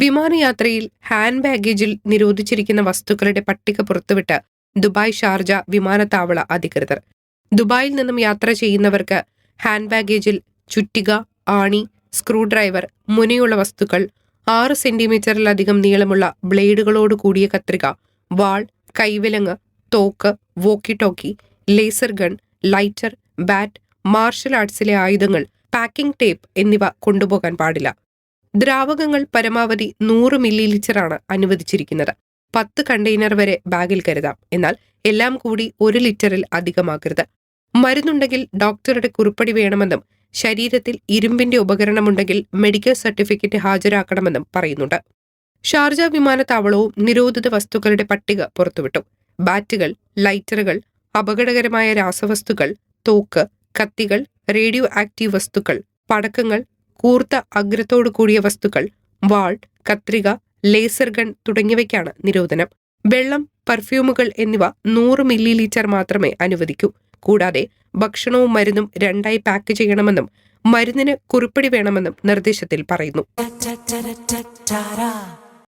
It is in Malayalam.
വിമാനയാത്രയിൽ ഹാൻഡ് ബാഗേജിൽ നിരോധിച്ചിരിക്കുന്ന വസ്തുക്കളുടെ പട്ടിക പുറത്തുവിട്ട് ദുബായ് ഷാർജ വിമാനത്താവള അധികൃതർ. ദുബായിൽ നിന്നും യാത്ര ചെയ്യുന്നവർക്ക് ഹാൻഡ് ബാഗേജിൽ ചുറ്റിക ആണി സ്ക്രൂ ഡ്രൈവർ മുനയുള്ള വസ്തുക്കൾ ആറ് സെന്റിമീറ്ററിലധികം നീളമുള്ള ബ്ലേഡുകളോട് കൂടിയ കത്രിക വാൾ കൈവിലങ്ങ് തോക്ക് walkie talkie laser gun lighter bat martial ആർട്സിലെ ആയുധങ്ങൾ പാക്കിംഗ് ടേപ്പ് എന്നിവ കൊണ്ടുപോകാൻ പാടില്ല. ദ്രാവകങ്ങൾ പരമാവധി നൂറ് മില്ലി ലിറ്ററാണ് അനുവദിച്ചിരിക്കുന്നത്. പത്ത് കണ്ടെയ്നർ വരെ ബാഗിൽ കരുതാം. എന്നാൽ എല്ലാം കൂടി ഒരു ലിറ്ററിൽ അധികമാകരുത് മരുന്നുണ്ടെങ്കിൽ ഡോക്ടറുടെ കുറിപ്പടി വേണമെന്നും ശരീരത്തിൽ ഇരുമ്പിന്റെ ഉപകരണമുണ്ടെങ്കിൽ മെഡിക്കൽ സർട്ടിഫിക്കറ്റ് ഹാജരാക്കണമെന്നും പറയുന്നുണ്ട്. ഷാർജ വിമാനത്താവളവും നിരോധിത വസ്തുക്കളുടെ പട്ടിക പുറത്തുവിട്ടു. ബാറ്റുകൾ ലൈറ്ററുകൾ അപകടകരമായ രാസവസ്തുക്കൾ തോക്ക് കത്തികൾ റേഡിയോ ആക്റ്റീവ് വസ്തുക്കൾ പടക്കങ്ങൾ കൂർത്ത അഗ്രത്തോടു കൂടിയ വസ്തുക്കൾ വാൾ കത്രിക ലേസർ ഗൺ തുടങ്ങിയവയ്ക്കാണ് നിരോധനം. വെള്ളം പെർഫ്യൂമുകൾ എന്നിവ നൂറ് മില്ലി ലിറ്റർ മാത്രമേ അനുവദിക്കൂ. കൂടാതെ ഭക്ഷണവും മരുന്നും രണ്ടായി പാക്ക് ചെയ്യണമെന്നും മരുന്നിന് കുറിപ്പടി വേണമെന്നും നിർദ്ദേശത്തിൽ പറയുന്നു.